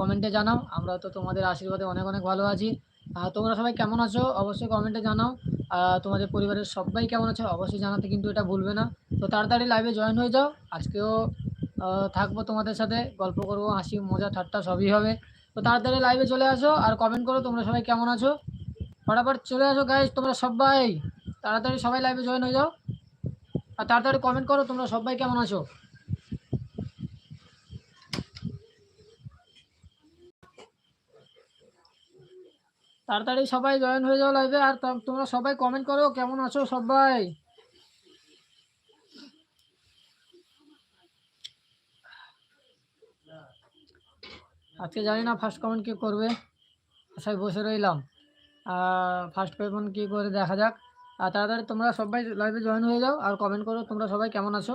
কমেন্টে জানাও। আমরা তো তোমাদের আশীর্বাদে অনেক অনেক ভালো আছি। তোমরা সবাই কেমন আছো? অবশ্যই কমেন্টে জানাও। তোমাদের পরিবারের সবাই কেমন আছে? অবশ্যই জানাতে কিন্তু এটা ভুলবে না। তো তাড়াতাড়ি লাইভে জয়েন হয়ে যাও। আজকেও থাকব তোমাদের সাথে। গল্প করব, হাসি, মজা, ঠাট্টা সবই হবে। তো তাড়াতাড়ি লাইভে চলে আসো আর কমেন্ট করো তোমরা সবাই কেমন আছো। ফটাফট চলে আসো গাইজ তোমরা সবাই। তাড়াতাড়ি সবাই লাইভে জয়েন হয়ে যাও। আর তাড়াতাড়ি কমেন্ট করো তোমরা সবাই কেমন আছো। তাড়াতাড়ি সবাই জয়েন হয়ে যাও লাইভে আর তোমরা সবাই কমেন্ট করো, কেমন আছো সবাই? আজকে জানি না ফার্স্ট কমেন্ট কে করবে, আশায় বসে রইলাম। ফার্স্ট কমেন্ট কি করে দেখা যাক। আর তাড়াতাড়ি তোমরা সবাই লাইভে জয়েন হয়ে যাও, আর কমেন্ট করো তোমরা সবাই কেমন আছো।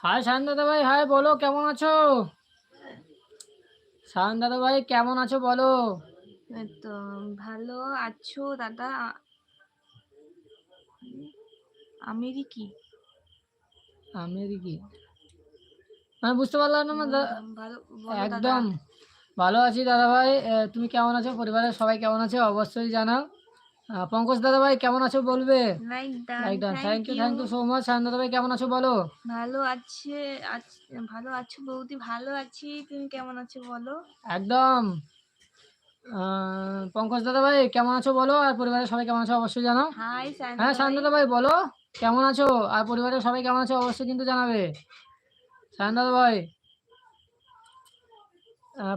হাই শায়ন দাদা ভাই। হাই বলো কেমন আছো? শায়ন দাদা ভাই কেমন আছো বলো? তো ভালো আছো দাদা। আমেরি কি? আমেরিকি আমি বুঝতে পারলাম না একদম। ভালো আছি দাদা ভাই তুমি কেমন আছো? পরিবারের সবাই কেমন আছে? অবশ্যই জানাও। পঙ্কজ দাদা ভাই কেমন আছো বলবে? Thank you thank you so much Shayan দাদা ভাই কেমন আছো বলো? ভালো আছে ভালো আছো বৌদি ভালো আছি। তুমি কেমন আছো বলো? একদম। পঙ্কজ দাদা ভাই কেমন আছো বলো? আর পরিবারের সবাই কেমন আছো অবশ্যই জানাও। সায়ন হ্যাঁ দাদা দাদা ভাই বলো। কেমন আছো? আর পরিবারের সবাই কেমন আছো অবশ্যই কিন্তু জানাবে। শায়ন ভাই।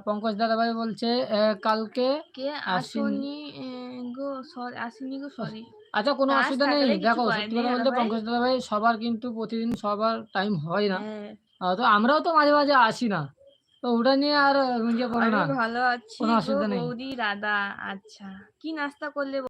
পঙ্কজ দাদা ভাই বলছে কালকে কে? আসেনি। গো সরি আসেনি গো সরি আচ্ছা কোনো অসুবিধা নেই? দেখো সত্যি কথা বলতে পঙ্কজ দাদা ভাই সবার কিন্তু প্রতিদিন সবার টাইম হয় না। হ্যাঁ। তো আমরাও তো মাঝে মাঝে আসি না। তো ওটা নিয়ে আর করো আমি না। ভালো আছি কোনো অসুবিধা নেই। বৌদি দাদা আচ্ছা। কি নাস্তা করলে